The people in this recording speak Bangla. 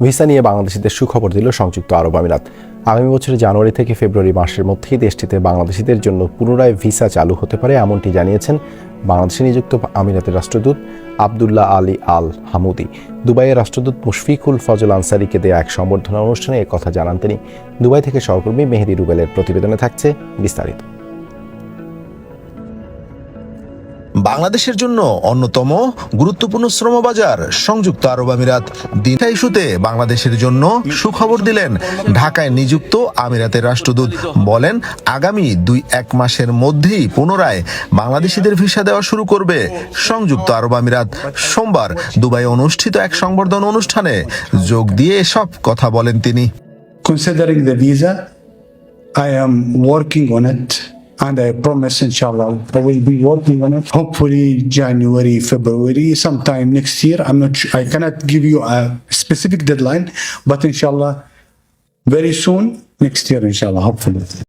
ভিসা নিয়ে বাংলাদেশিদের সুখবর দিল সংযুক্ত আরব আমিরাত। আগামী বছরের জানুয়ারি থেকে ফেব্রুয়ারি মাসের মধ্যেই দেশটিতে বাংলাদেশিদের জন্য পুনরায় ভিসা চালু হতে পারে, এমনটি জানিয়েছেন বাংলাদেশে নিযুক্ত আমিরাতের রাষ্ট্রদূত আবদুল্লাহ আলী আল হামুদি। দুবাইয়ের রাষ্ট্রদূত মুশফিকুল ফজল আনসারিকে দেয়া এক সম্বর্ধনা অনুষ্ঠানে কথা জানান তিনি। দুবাই থেকে সহকর্মী মেহেদি রুবেলের প্রতিবেদনে থাকছে বিস্তারিত। বাংলাদেশের জন্য অন্যতম গুরুত্বপূর্ণ শ্রমবাজার সংযুক্ত আরব আমিরাত। দিন ইস্যুতে বাংলাদেশের জন্য সুখবর দিলেন ঢাকায় নিযুক্ত আমিরাতের রাষ্ট্রদূত। বলেন আগামী দুই এক মাসের মধ্যেই পুনরায় বাংলাদেশিদের ভিসা দেওয়া শুরু করবে সংযুক্ত আরব আমিরাত। সোমবার দুবাই অনুষ্ঠিত এক সংবর্ধনা অনুষ্ঠানে যোগ দিয়ে এসব কথা বলেন তিনি। Considering the visa, I am working on it. And I promise, inshallah, I will be working on it. Hopefully, January, February, sometime next year. I'm not. Sure, I cannot give you a specific deadline, but inshallah, very soon next year, inshallah, hopefully.